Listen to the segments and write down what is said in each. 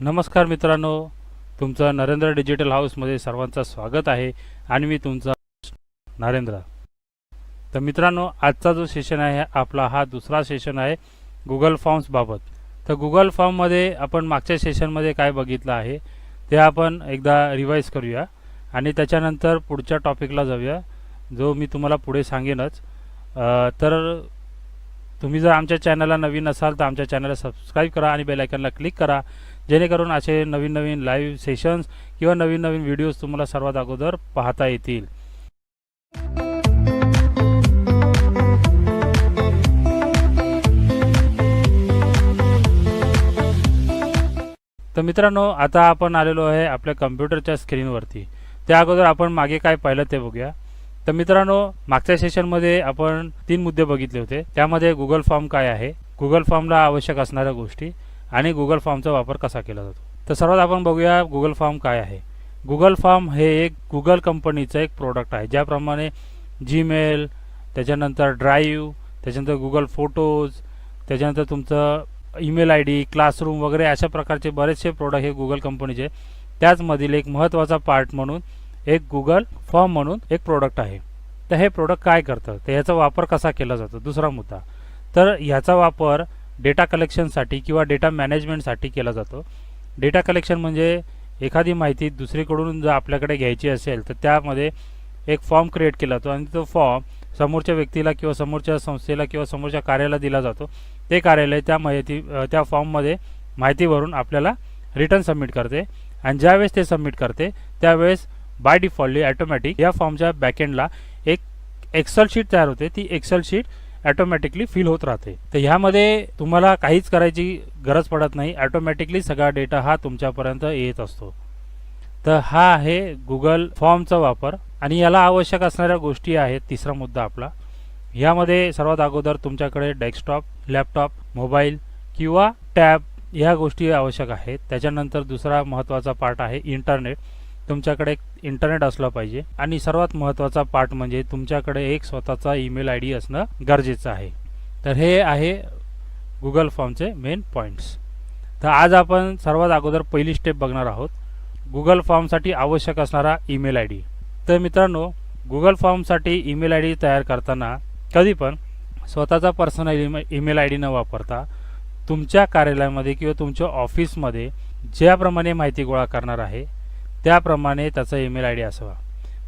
नमस्कार मित्रांनो तुमचं नरेंद्र डिजिटल हाऊसमध्ये सर्वांचं स्वागत आहे आणि मी तुमचा नरेंद्र. तर मित्रांनो आजचा जो सेशन आहे आपला हा दुसरा सेशन आहे गुगल फॉर्म्सबाबत तर गुगल फॉर्ममध्ये आपण मागच्या सेशनमध्ये काय बघितलं आहे ते आपण एकदा रिवाईज करूया आणि त्याच्यानंतर पुढच्या टॉपिकला जाऊया जो मी तुम्हाला पुढे सांगेनच. तर तुम्ही जर आमच्या चॅनलला नवीन असाल तर आमच्या चॅनलला सबस्क्राईब करा आणि बेलायकनला क्लिक करा. जेणेकरून असे नवीन नवीन लाईव्ह सेशन्स किंवा नवीन नवीन व्हिडिओज तुम्हाला सर्वात अगोदर पाहता येतील. तर मित्रांनो आता आपण आलेलो आहे आपल्या कम्प्युटरच्या स्क्रीनवरती त्या अगोदर आपण मागे काय पाहिलं ते बघूया. तर मित्रांनो मागच्या सेशनमध्ये आपण तीन मुद्दे बघितले होते. त्यामध्ये गुगल फॉर्म काय आहे? गुगल फॉर्मला आवश्यक असणाऱ्या गोष्टी. आणि गुगल फॉर्मचा वापर कसा केला जातो? तर सर्वात आपण बघूया गुगल फॉर्म काय आहे. गुगल फॉर्म हे एक गुगल कंपनीचं एक प्रोडक्ट आहे. ज्याप्रमाणे जीमेल त्याच्यानंतर ड्राईव्ह त्याच्यानंतर गुगल फोटोज त्याच्यानंतर तुमचं ईमेल आय डी क्लासरूम वगैरे अशा प्रकारचे बरेचसे प्रोडक्ट हे गुगल कंपनीचे त्याचमधील एक महत्त्वाचा पार्ट म्हणून एक गुगल फॉर्म म्हणून एक प्रोडक्ट आहे. तर हे प्रोडक्ट काय करतं? तर ह्याचा वापर कसा केला जातो? दुसरा मुद्दा. तर ह्याचा वापर डेटा कलेक्शनसाठी किंवा डेटा मॅनेजमेंटसाठी केला जातो. डेटा कलेक्शन म्हणजे एखादी माहिती दुसरीकडून जर आपल्याकडे घ्यायची असेल तर त्यामध्ये एक फॉर्म क्रिएट केला जातो आणि तो फॉर्म समोरच्या व्यक्तीला किंवा समोरच्या संस्थेला किंवा समोरच्या कार्याला दिला जातो. ते कार्यालय त्या माहिती त्या फॉर्ममध्ये माहिती भरून आपल्याला रिटर्न सबमिट करते आणि ज्यावेळेस ते सबमिट करते त्यावेळेस बाय डिफॉल्टली ॲटोमॅटिक या फॉर्मच्या बॅकएंडला एक एक्सल शीट तयार होते. ती एक्सल शीट ॲटोमॅटिकली फिल होत राहते. तर ह्यामध्ये तुम्हाला काहीच करायची गरज पडत नाही. ॲटोमॅटिकली सगळा डेटा हा तुमच्यापर्यंत येत असतो. तर हा आहे गुगल फॉर्मचा वापर आणि याला आवश्यक असणाऱ्या गोष्टी आहेत. तिसरा मुद्दा आपला. ह्यामध्ये सर्वात अगोदर तुमच्याकडे डेस्कटॉप लॅपटॉप मोबाईल किंवा टॅब ह्या गोष्टी आवश्यक आहेत. त्याच्यानंतर दुसरा महत्त्वाचा पार्ट आहे इंटरनेट तुमच्याकडे एक इंटरनेट असलं पाहिजे. आणि सर्वात महत्त्वाचा पार्ट म्हणजे तुमच्याकडे एक स्वतःचा ईमेल आय डी असणं गरजेचं आहे. तर हे आहे गुगल फॉर्मचे मेन पॉईंट्स तर आज आपण सर्वात अगोदर पहिली स्टेप बघणार आहोत. गुगल फॉर्मसाठी आवश्यक असणारा ईमेल आय डी तर मित्रांनो गुगल फॉर्मसाठी ईमेल आय डी तयार करताना कधी पण स्वतःचा पर्सनल ईमेल आय डी न वापरता तुमच्या कार्यालयामध्ये किंवा तुमच्या ऑफिसमध्ये ज्याप्रमाणे माहिती गोळा करणार आहे त्याप्रमाणे त्याचा ईमेल आय डी असावा.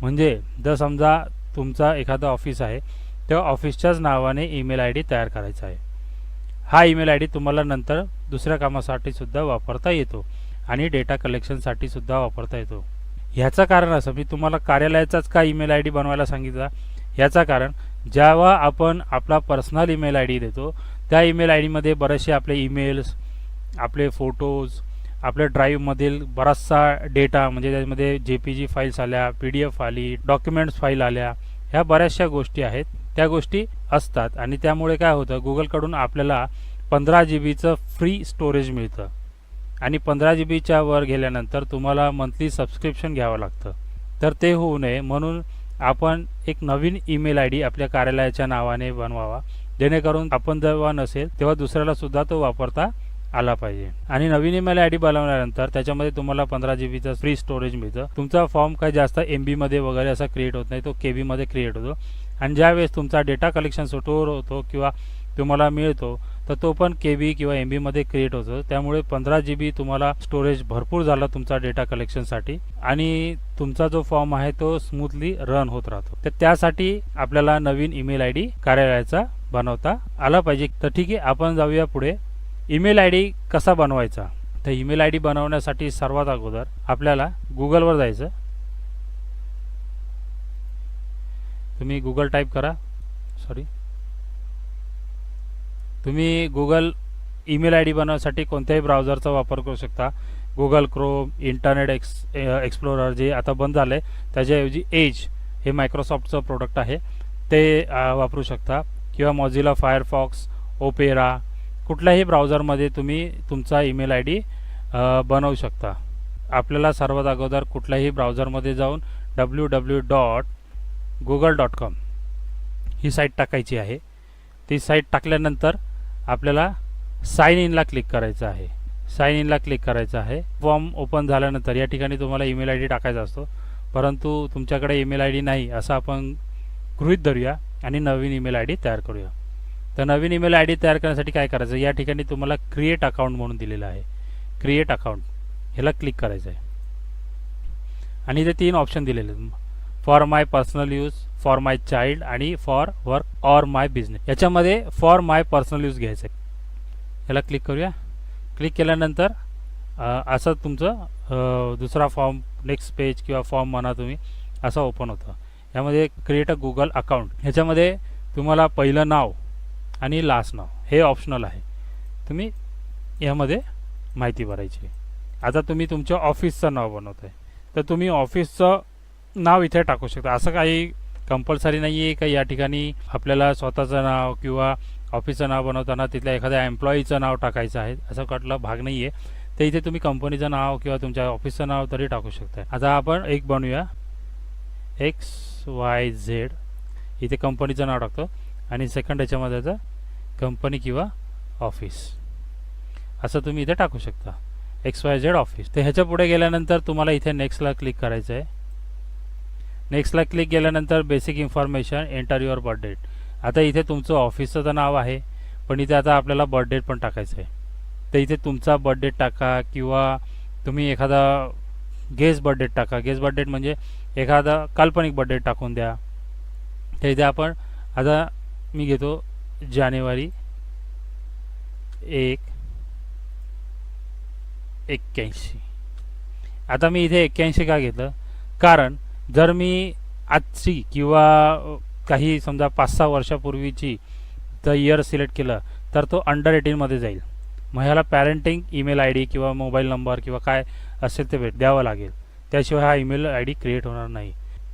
म्हणजे जर समजा तुमचा एखादं ऑफिस आहे त्या ऑफिसच्याच नावाने ईमेल आय डी तयार करायचा आहे. हा ईमेल आय डी तुम्हाला नंतर दुसऱ्या कामासाठी सुद्धा वापरता येतो आणि डेटा कलेक्शनसाठी सुद्धा वापरता येतो. ह्याचं कारण असं मी तुम्हाला कार्यालयाचाच का ईमेल आय डी बनवायला सांगितला? ह्याचं कारण जेव्हा आपण आपला पर्सनल ईमेल आय डी देतो त्या ईमेल आय डीमध्ये बरेचसे आपले ईमेल्स आपले फोटोज आपल्या ड्राईव्हमधील बराचसा डेटा म्हणजे त्याच्यामध्ये जे पी जी फाईल्स आल्या पी डी एफ आली डॉक्युमेंट्स फाईल आल्या ह्या बऱ्याचशा गोष्टी आहेत. त्या गोष्टी असतात. आणि त्यामुळे काय होतं गुगलकडून आपल्याला पंधरा जी बीचं फ्री स्टोरेज मिळतं. आणि पंधरा जी बीच्या वर गेल्यानंतर तुम्हाला मंथली सबस्क्रिप्शन घ्यावं लागतं. तर ते होऊ नये. म्हणून आपण एक नवीन ईमेल आय डी आपल्या कार्यालयाच्या नावाने बनवावा. जेणेकरून आपण जेव्हा नसेल तेव्हा दुसऱ्याला सुद्धा तो वापरता आला पाहिजे. आणि नवीन ईमेल आय डी बनवल्यानंतर त्याच्यामध्ये तुम्हाला पंधरा जी बीचं फ्री स्टोरेज मिळतं. तुमचा फॉर्म काही जास्त एम बीमध्ये वगैरे असा क्रिएट होत नाही तो के बीमध्ये क्रिएट होतो. आणि ज्यावेळेस तुमचा डेटा कलेक्शन स्टोअर होतो किंवा तुम्हाला मिळतो तर तो पण के बी किंवा एम बीमध्ये क्रिएट होतो. त्यामुळे पंधरा जी बी तुम्हाला स्टोरेज भरपूर झाला तुमचा डेटा कलेक्शनसाठी आणि तुमचा जो फॉर्म आहे तो स्मूथली रन होत राहतो. तर त्यासाठी आपल्याला नवीन ईमेल आय डी कार्यालयाचा बनवता आला पाहिजे. तर ठीक आहे आपण जाऊया पुढे. ईमेल आय डी कसा बनवायचा? तर ईमेल आय डी बनवण्यासाठी सर्वात अगोदर आपल्याला गुगलवर जायचं. तुम्ही गुगल टाईप करा. सॉरी. तुम्ही गुगल ईमेल आय डी बनवण्यासाठी कोणत्याही ब्राउझरचा वापर करू शकता. Google Chrome Internet ex Explorer जे आता बंद झालं आहे त्याच्याऐवजी एज हे मायक्रोसॉफ्टचं प्रोडक्ट आहे. ते वापरू शकता. किंवा मॉझिला फायरफॉक्स ओपेरा कुठल्याही ब्राउझरमध्ये तुम्ही तुमचा ईमेल आय डी बनवू शकता. आपल्याला सर्वात अगोदर कुठल्याही ब्राउझरमध्ये जाऊन W W dot Google dot com ही साईट टाकायची आहे. ती साईट टाकल्यानंतर आपल्याला साईन इनला क्लिक करायचं आहे. साईन इनला क्लिक करायचं आहे. फॉर्म ओपन झाल्यानंतर या ठिकाणी तुम्हाला ईमेल आय डी टाकायचा असतो. परंतु तुमच्याकडे ईमेल आय डी नाही असं आपण गृहीत धरूया आणि नवीन ईमेल आय डी तयार करूया. तर नवीन ईमेल आय डी तयार करण्यासाठी काय करायचं? या ठिकाणी तुम्हाला क्रिएट अकाउंट म्हणून दिलेलं आहे. क्रिएट अकाउंट ह्याला क्लिक करायचं आहे आणि इथे तीन ऑप्शन दिलेले आहेत. For my personal use for my child आणि for work or my business याच्यामध्ये फॉर माय पर्सनल यूज घ्यायचं आहे ह्याला क्लिक करूया. क्लिक केल्यानंतर असं तुमचं दुसरा फॉर्म नेक्स्ट पेज किंवा फॉर्म म्हणा तुम्ही असं ओपन होतं. यामध्ये क्रिएट अ गुगल अकाउंट ह्याच्यामध्ये तुम्हाला पहिलं नाव आणि लास्ट नाव. हे ऑप्शनल आहे. तुम्ही यामध्ये माहिती भरायची. आता तुम्ही तुमच्या ऑफिसचं नाव बनवत आहे तर तुम्ही ऑफिसचं नाव इथे टाकू शकता. असं काही कंपल्सरी नाही आहे का या ठिकाणी आपल्याला स्वतःचं नाव किंवा ऑफिसचं नाव बनवताना तिथल्या एखाद्या एम्प्लॉईचं नाव टाकायचं आहे? असं कुठला भाग नाही आहे तर इथे तुम्ही कंपनीचं नाव किंवा तुमच्या ऑफिसचं नाव तरी टाकू शकता आता आपण एक बनवूया. एक्स वाय झेड इथे कंपनीचं नाव टाकतो. आणि सेकंड याच्यामध्ये आता कंपनी किंवा ऑफिस असं तुम्ही इथे टाकू शकता. एक्स वाय झेड ऑफिस तर ह्याच्या पुढे गेल्यानंतर तुम्हाला इथे नेक्स्टला क्लिक करायचं आहे. नेक्स्टला क्लिक केल्यानंतर basic information enter your birthdate आता इथे तुमचं ऑफिसचं तर नाव आहे पण इथे आता आपल्याला बर्थडेट पण टाकायचं आहे. तर इथे तुमचा बर्थडेट टाका किंवा तुम्ही एखादा गेस बर्थडेट टाका. गेस बर्थडेट म्हणजे एखादा काल्पनिक बर्थडेट टाकून द्या. तर इथे आपण आता मी घेतो जानेवारी एक एक्क्याऐंशी. आता मी इथे एक्क्याऐंशी का घेतलं? कारण जर मी आजची किंवा काही समजा पाच सहा वर्षापूर्वीची जर इयर सिलेक्ट केलं तर तो अंडर एटीनमध्ये जाईल. मग ह्याला पॅरेंटिंग ईमेल आय डी किंवा मोबाईल नंबर किंवा काय असेल ते भेट द्यावं लागेल. त्याशिवाय हा ईमेल आय डी क्रिएट होणार नाही.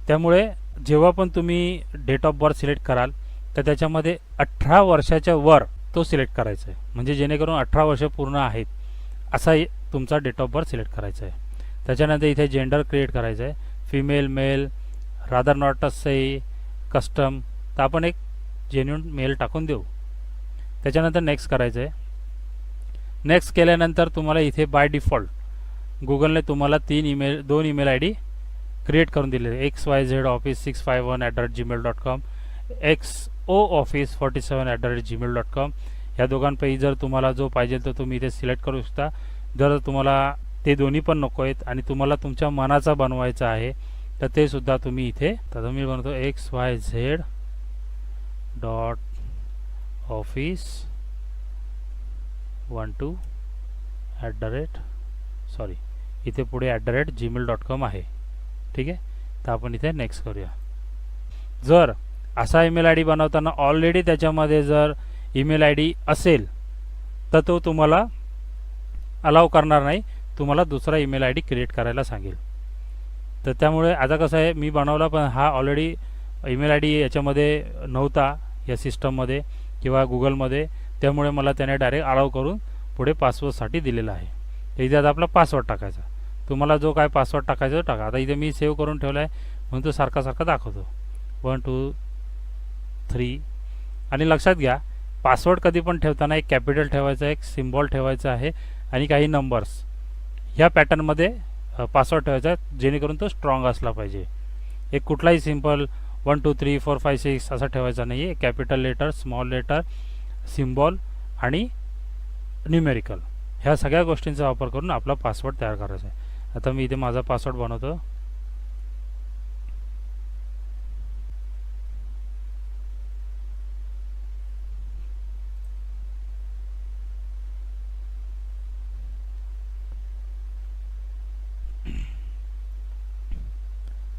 त्यामुळे जेव्हा पण तुम्ही डेट ऑफ बर्थ सिलेक्ट कराल तर त्याच्यामध्ये अठरा वर्षाच्या वर तो सिलेक्ट करायचा आहे. म्हणजे जेणेकरून अठरा वर्ष पूर्ण आहेत असा तुमचा डेट ऑफ बर्थ सिलेक्ट करायचा आहे. त्याच्यानंतर इथे जेंडर क्रिएट करायचं आहे. Female male rather not a custom तर आपण एक जेन्युन मेल टाकून देऊ. त्याच्यानंतर नेक्स्ट करायचं आहे. नेक्स्ट केल्यानंतर तुम्हाला इथे बाय डिफॉल्ट गुगलने तुम्हाला तीन ईमेल दोन ईमेल आय डी क्रिएट करून दिलेले. X Y Z office six five one at the Gmail dot com X O office forty seven at the rate Gmail dot com या दोघांपैकी जर तुम्हाला जो पाहिजे तो तुम्ही इथे सिलेक्ट करू शकता. जर तुम्हाला ते दोन्ही पण नको आहेत आणि तुम्हाला तुमच्या मनाचा बनवायचा आहे तर ते सुद्धा तुम्ही इथे तर मी बनवतो. X Y Z dot office one two at the rate sorry इथे पुढे at the rate Gmail dot com आहे. ठीक आहे? तर आपण इथे नेक्स्ट करूया. जर असा ईमेल आय डी बनवताना ऑलरेडी त्याच्यामध्ये जर ईमेल आय डी असेल तर तो तुम्हाला अलाव करणार नाही. तुम्हाला दुसरा ईमेल आय डी क्रिएट करायला सांगेल. तर त्यामुळे आता कसं आहे मी बनवला पण हा ऑलरेडी ईमेल आय डी याच्यामध्ये नव्हता या सिस्टममध्ये किंवा गुगलमध्ये. त्यामुळे मला त्याने डायरेक्ट अलाव करून पुढे पासवर्डसाठी दिलेला आहे. तर इथे आता आपला पासवर्ड टाकायचा. तुम्हाला जो काय पासवर्ड टाकायचा तो टाका. आता इथे मी सेव्ह करून ठेवला आहे म्हणून तो सारखा सारखा दाखवतो. वन टू थ्री आणि लक्षात घ्या पासवर्ड कधी पण ठेवताना एक कॅपिटल ठेवायचा एक सिम्बॉल ठेवायचा आहे आणि काही नंबर्स ह्या पॅटर्नमध्ये पासवर्ड ठेवायचा आहे जेणेकरून तो स्ट्रॉंग असला पाहिजे. एक कुठलाही simple one two three four five six असा ठेवायचा नाही आहे capital letter small letter symbol आणि न्यूमेरिकल ह्या सगळ्या गोष्टींचा वापर करून आपला पासवर्ड तयार करायचा आहे. आता मी इथे माझा पासवर्ड बनवतो.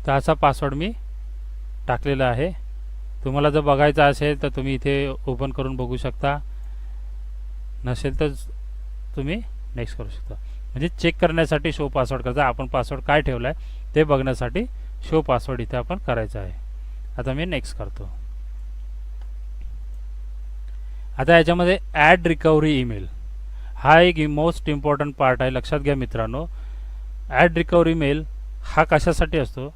तर असा पासवर्ड मी टाकलेला आहे. तुम्हाला जर बघायचा असेल तर तुम्ही इथे ओपन करून बघू शकता. नसेल तर तुम्ही नेक्स्ट करू शकता. म्हणजे चेक करण्यासाठी शो पासवर्ड करता. आपण पासवर्ड काय ठेवला आहे ते बघण्यासाठी शो पासवर्ड इथे आपण करायचा आहे. आता मी नेक्स्ट करतो. आता याच्यामध्ये ॲड रिकव्हरी ईमेल हा एक मोस्ट इम्पॉर्टंट पार्ट आहे. लक्षात घ्या मित्रांनो. ॲड रिकव्हरी मेल हा कशासाठी असतो?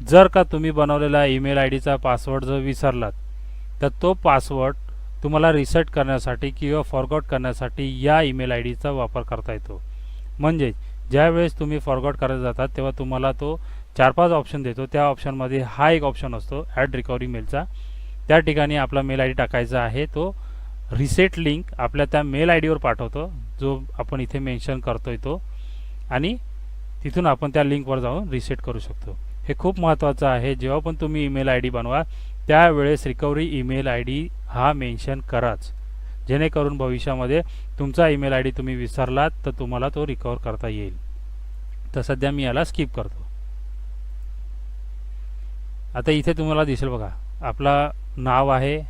जर का तुम्ही बनवलेला ईमेल आय डीचा पासवर्ड जर विसरलात तर तो पासवर्ड तुम्हाला रिसेट करण्यासाठी किंवा फॉरगॉट करण्यासाठी या ईमेल आय डीचा वापर करता येतो. म्हणजेच ज्यावेळेस तुम्ही फॉरगॉट करायला जातात तेव्हा तुम्हाला तो चार पाच ऑप्शन देतो. त्या ऑप्शनमध्ये हा एक ऑप्शन असतो ॲड रिकव्हरी मेलचा त्या ठिकाणी आपला मेल आय डी टाकायचा आहे तो रिसेट लिंक आपल्या त्या मेल आय डीवर पाठवतो जो आपण इथे मेन्शन करतोय तो. आणि तिथून आपण त्या लिंकवर जाऊन रिसेट करू शकतो. हे खूप महत्त्वाचं आहे. जेव्हा पण तुम्ही ईमेल आय डी बनवा त्यावेळेस रिकव्हरी ईमेल आय डी हा मेन्शन कराच. जेणेकरून भविष्यामध्ये तुमचा ईमेल आय डी तुम्ही विसरलात तर तुम्हाला तो रिकवर करता येईल. तर सध्या मी याला स्किप करतो. आता इथे तुम्हाला दिसेल बघा आपला नाव आहे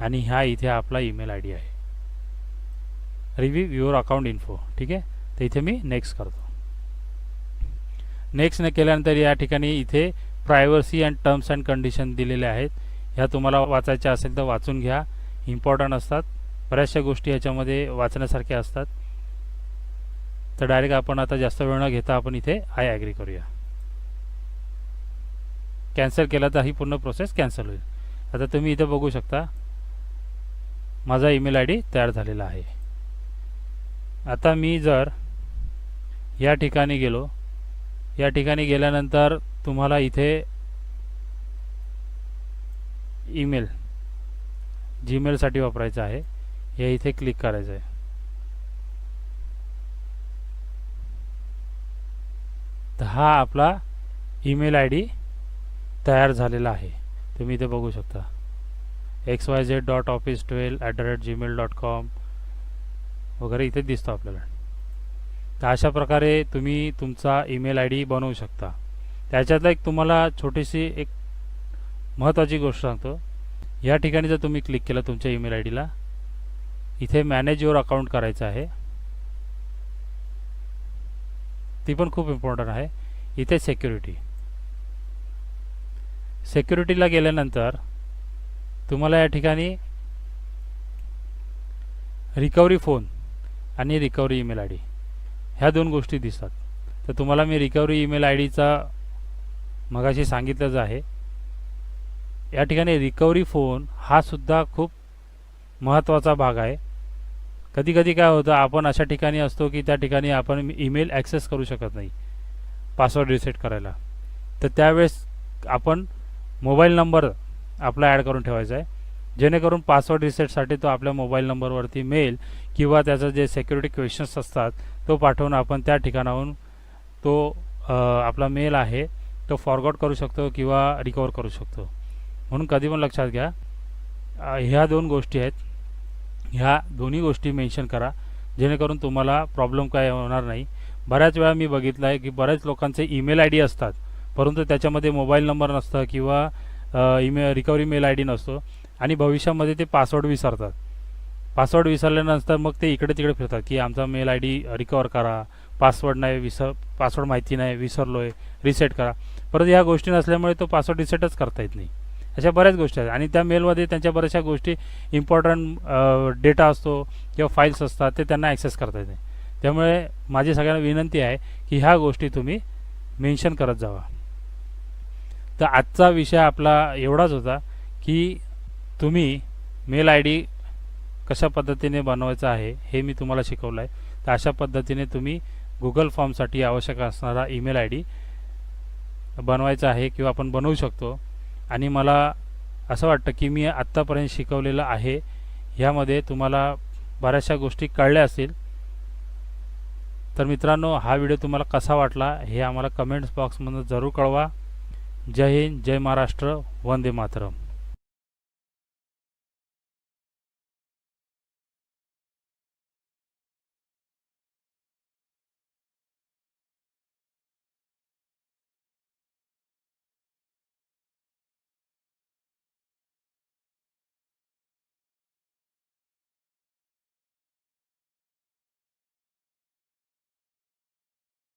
आणि ह्या इथे आपला ईमेल आय डी आहे. रिव्ह्यू युअर अकाउंट इन्फो ठीक आहे? तर इथे मी नेक्स्ट करतो. नेक्स्ट न केल्यानंतर या ठिकाणी इथे privacy and terms and condition दिलेल्या आहेत. ह्या तुम्हाला वाचायच्या असेल तर वाचून घ्या. इम्पॉर्टंट असतात. बऱ्याचशा गोष्टी ह्याच्यामध्ये वाचण्यासारख्या असतात. तर डायरेक्ट आपण आता जास्त वेळ न घेता आपण इथे आय ॲग्री करूया. कॅन्सल केला तर ही पूर्ण प्रोसेस कॅन्सल होईल. आता तुम्ही इथं बघू शकता. माझा ईमेल आय डी तयार झालेला आहे. आता मी जर या ठिकाणी गेलो या ठिकाणी गेल्यानंतर तुम्हाला इथे ईमेल जीमेलसाठी वापरायचं आहे. हे इथे क्लिक करायचं आहे तर हा आपला ईमेल आय डी तयार झालेला आहे. तुम्ही इथे बघू शकता. X Y Z dot office twelve at the rate Gmail dot com वगैरे इथे दिसतो आपल्याला. तर अशा प्रकारे तुम्ही तुमचा ईमेल आय डी बनवू शकता. त्याच्यातला एक तुम्हाला छोटीशी एक महत्त्वाची गोष्ट सांगतो. या ठिकाणी जर तुम्ही क्लिक केलं तुमच्या ईमेल आय डीला इथे मॅनेज युअर अकाउंट करायचं आहे. ती पण खूप इम्पॉर्टंट आहे. इथे सेक्युरिटी सेक्युरिटीला गेल्यानंतर तुम्हाला या ठिकाणी रिकवरी फोन आणि रिकवरी ईमेल आय डी. ह्या दोन गोष्टी दिसतात. तर तुम्हाला मी रिकव्हरी ईमेल आय डीचा मगाशी सांगितलंच आहे. या ठिकाणी रिकव्हरी फोन हा सुद्धा खूप महत्त्वाचा भाग आहे. कधी कधी काय होतं आपण अशा ठिकाणी असतो की त्या ठिकाणी आपण ईमेल ॲक्सेस करू शकत नाही. पासवर्ड रिसेट करायला. तर त्यावेळेस आपण मोबाईल नंबर आपला ॲड करून ठेवायचा आहे. जेणेकरून पासवर्ड रिसेटसाठी तो आपल्या मोबाईल नंबरवरती मेल किंवा त्याचं जे सेक्युरिटी क्वेश्चन्स असतात तो पाठवून आपण त्या ठिकाणाहून तो आपला मेल आहे तो फॉरवर्ड करू शकतो किंवा रिकवर करू शकतो. म्हणून कधी पण लक्षात घ्या. ह्या दोन गोष्टी आहेत. ह्या दोन्ही गोष्टी मेन्शन करा. जेणेकरून तुम्हाला प्रॉब्लेम काय होणार नाही. बऱ्याच वेळा मी बघितलं आहे की बऱ्याच लोकांचे ईमेल आय डी असतात. परंतु त्याच्यामध्ये मोबाईल नंबर नसतं किंवा email recovery mail I D नसतो. आणि भविष्यामध्ये ते पासवर्ड विसरतात. पासवर्ड विसरल्यानंतर मग ते इकडे तिकडे फिरतात की आमचा मेल आय डी रिकवर करा पासवर्ड नाही विसर पासवर्ड माहिती नाही विसरलो आहे रिसेट करा. परत ह्या गोष्टी नसल्यामुळे तो पासवर्ड रिसेटच करता येत नाही. अशा बऱ्याच गोष्टी आहेत. आणि त्या मेलमध्ये त्यांच्या बऱ्याचशा गोष्टी इम्पॉर्टंट डेटा असतो किंवा फाईल्स असतात ते त्यांना ॲक्सेस करता येत नाही. त्यामुळे माझी सगळ्यांना विनंती आहे की ह्या गोष्टी तुम्ही मेन्शन करत जावा. तर आजचा विषय आपला एवढाच होता की तुम्ही मेल आय डी कशा पद्धतीने बनवायचा आहे हे मी तुम्हाला शिकवलं आहे तर अशा पद्धतीने तुम्ही गुगल फॉर्मसाठी आवश्यक असणारा ईमेल आय डी बनवायचा आहे किंवा आपण बनवू शकतो. आणि मला असं वाटतं की मी आत्तापर्यंत शिकवलेलं आहे. ह्यामध्ये तुम्हाला बऱ्याचशा गोष्टी कळल्या असतील. तर मित्रांनो हा व्हिडिओ तुम्हाला कसा वाटला हे आम्हाला कमेंट्स बॉक्समधून जरूर कळवा. जय हिंद जय महाराष्ट्र वंदे मातरम.